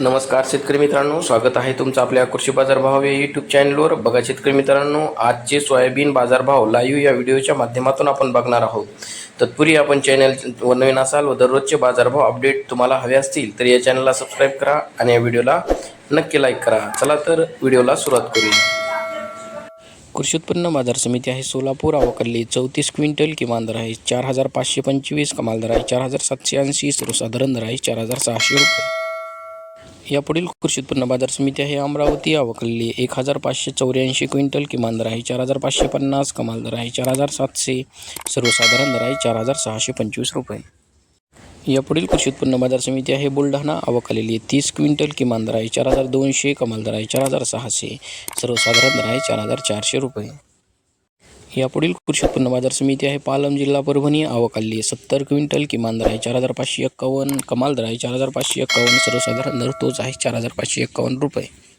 नमस्कार शेतकरी मित्रांनो स्वागत आहे तुमचं आपल्या कृषी बाजारभाव या यूट्यूब चॅनलवर बघा शेतकरी मित्रांनो आजचे सोयाबीन बाजारभाव लाईव्ह या व्हिडिओच्या माध्यमातून आपण बघणार आहोत. तत्पूर्वी आपण चॅनल नवीन असाल व दररोजचे बाजारभाव अपडेट तुम्हाला हवे असतील तर या चॅनलला सबस्क्राईब करा आणि या व्हिडिओला नक्की लाईक करा. चला तर व्हिडिओला सुरुवात करूया. कृषी उत्पन्न बाजार समिती आहे सोलापूर अवकल्ली चौतीस क्विंटल किमान दर आहे चार हजार पाचशे पंचवीस कमाल दर आहे चार हजार सातशे ऐंशी सर्वसाधारण दर आहे चार हजार सहाशे रुपये. यापुढील कृषी उत्पन्न बाजार समिती आहे. अमरावती अवकल्ली एक हजार पाचशे चौऱ्याऐंशी क्विंटल किमान दर आहे. चार हजार पाचशे पन्नास कमाल दर आहे. चार हजार सातशे सर्वसाधारण दर आहे. चार हजार सहाशे पंचवीस रुपये. यापुढील कृषी उत्पन्न बाजार समिती आहे. बुलढाणा अवकालेली तीस क्विंटल किमान दर आहे. चार हजार दोनशे कमाल दर आहे. चार हजार सहाशे सर्वसाधारण दर आहे. चार हजार चारशे रुपये. यापुढील कृषी उत्पन्न बाजार समिती आहे. पालम जिल्हा परभणी. अवकाली सत्तर क्विंटल किमान दर आहे. चार हजार पाचशे एक्कावन्न कमाल दर आहे. चार हजार पाचशे एक्कावन्न सर्वसाधारण दर तोच आहे. चार हजार पाचशे एक्कावन्न रुपये.